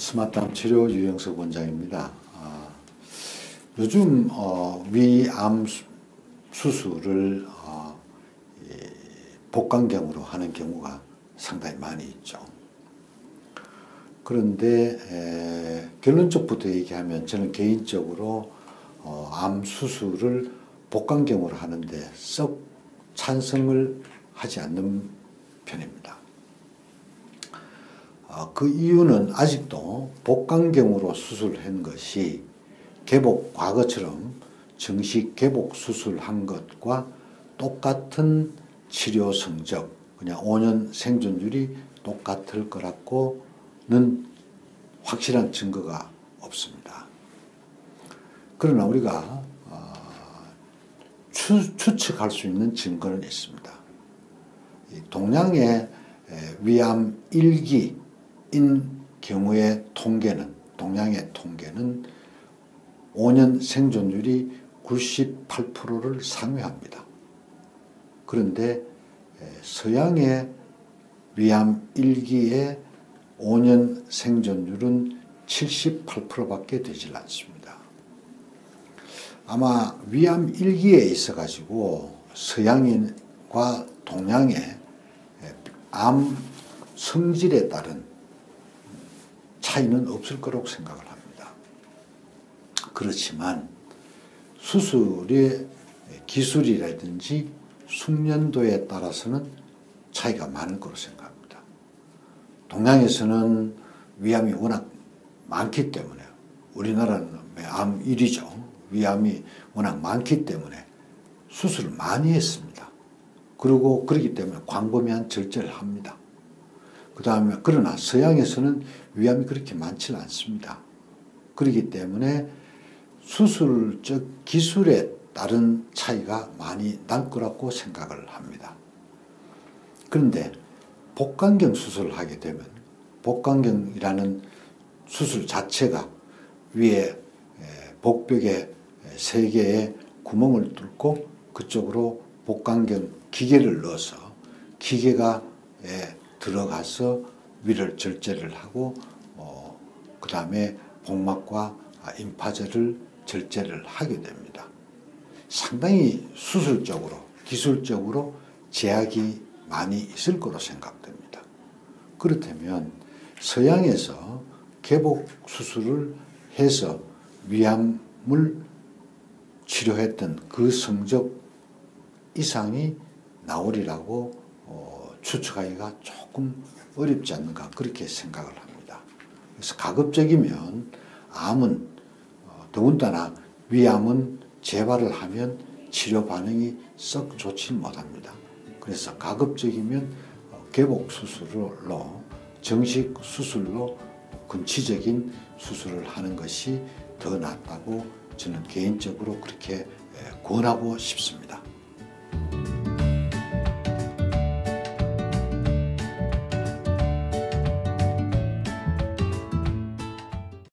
스마트암 치료 유영석 원장입니다. 아, 요즘 어, 위암 수술을 어, 복강경으로 하는 경우가 상당히 많이 있죠. 그런데 에, 결론적부터 얘기하면 저는 개인적으로 어, 암 수술을 복강경으로 하는데 썩 찬성을 하지 않는 편입니다. 어, 그 이유는 아직도 복강경으로 수술한 것이 개복 과거처럼 정식 개복 수술한 것과 똑같은 치료 성적, 그냥 5년 생존율이 똑같을 거라고는 확실한 증거가 없습니다. 그러나 우리가 어, 추, 추측할 수 있는 증거는 있습니다. 동양의 위암 1기 인 경우의 통계는 동양의 통계는 5년 생존율이 98%를 상회합니다. 그런데 서양의 위암 1기의 5년 생존율은 78%밖에 되질 않습니다. 아마 위암 1기에 있어 가지고 서양인과 동양의 암 성질에 따른 차이는 없을 거라고 생각을 합니다. 그렇지만 수술의 기술이라든지 숙련도에 따라서는 차이가 많을 거로 생각합니다. 동양에서는 위암이 워낙 많기 때문에 우리나라는 암 1위죠. 위암이 워낙 많기 때문에 수술을 많이 했습니다. 그리고 그렇기 때문에 광범위한 절제를 합니다. 그 다음에 그러나 서양에서는 위암이 그렇게 많지는 않습니다. 그렇기 때문에 수술적 기술에 따른 차이가 많이 날 거라고 생각을 합니다. 그런데 복강경 수술을 하게 되면 복강경이라는 수술 자체가 위에 복벽에 세 개의 구멍을 뚫고 그쪽으로 복강경 기계를 넣어서 기계가 들어가서 위를 절제를 하고 어, 그 다음에 복막과 임파제를 절제를 하게 됩니다. 상당히 수술적으로 기술적으로 제약이 많이 있을 거로 생각됩니다. 그렇다면 서양에서 개복 수술을 해서 위암을 치료했던 그 성적 이상이 나오리라고 어, 추측하기가 조금 어렵지 않는가 그렇게 생각을 합니다. 그래서 가급적이면 암은 어, 더군다나 위암은 재발을 하면 치료 반응이 썩 좋지 못합니다. 그래서 가급적이면 어, 개복 수술로 정식 수술로 근치적인 수술을 하는 것이 더 낫다고 저는 개인적으로 그렇게 권하고 싶습니다.